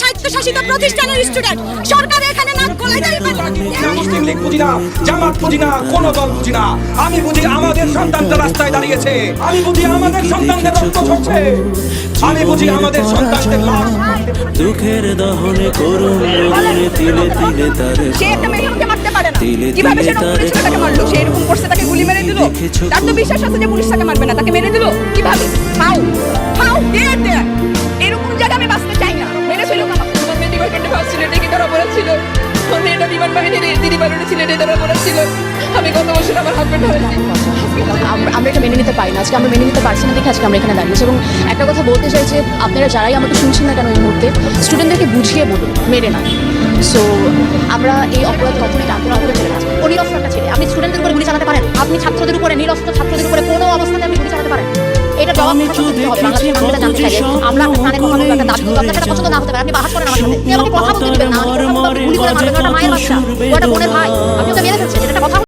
স্বায়ত্তশাসিত প্রতিষ্ঠানের স্টুডেন্ট সরকার এখানে নাক গলায় দাঁড়িয়ে না মুসলিম লীগ বুঝি না? জামাত বুঝি না কোন দল বুঝি না। আমি বুঝি আমাদের সন্তানরা রাস্তায় দাঁড়িয়েছে। আমি বুঝি আমাদের সন্তানদের রক্ত ঝরছে। আমি বুঝি আমাদের সন্তানদের লাশ। দুঃখের দহনে করুণ রোদনে তিলে তিলে তারে সে একটা মেয়ে আমাকে মারতে পারে না। কীভাবে সে রক্ত তাকে মারলো? সে এরকম করছে তাকে গুলি মেরে দিল? তার তো বিশ্বাস আছে যে পুলিশ তাকে মারবে না তাকে মেরে দিল? কীভাবে? বলেছিল আমার মেয়েটা বিমান বাহিনীর দিদি বালুনি ছিল, এটা তারা বলেছিল আমি গত বছর আমার হাজবেন্ড হয়েছি আমরা এটা মেনে নিতে পারি না। আজকে আমরা মেনে নিতে পারছি না দেখে আজকে আমরা এখানে দাঁড়িয়েছি। এবং একটা কথা বলতে চাই যে আপনারা যারাই আমাকে শুনছেন না কেন এই মুহূর্তে স্টুডেন্টদেরকে বুঝিয়ে বলুন মেরে না সো আমরা এই অপরাধ কখনোই না করে ছেড়ে ও নিরস্ত্র একটা ছেলে। আপনি স্টুডেন্টদের উপরে গুলি চালাতে পারেন। আপনি ছাত্রদের উপরে নিরস্ত্র ছাত্রদের উপরে আমি তো জানতে চাই যে আমরা একটা প্রাণের কথা একটা দাবি করব আপনার পছন্দ না হতে পারে? আপনি বাহাস করেন আমার আপনি কথা বলতে দিবেন না আপনি কথা বলতে গুলি করে মারবেন ওটা মায়ের বাচ্চা। ও বোনের ভাই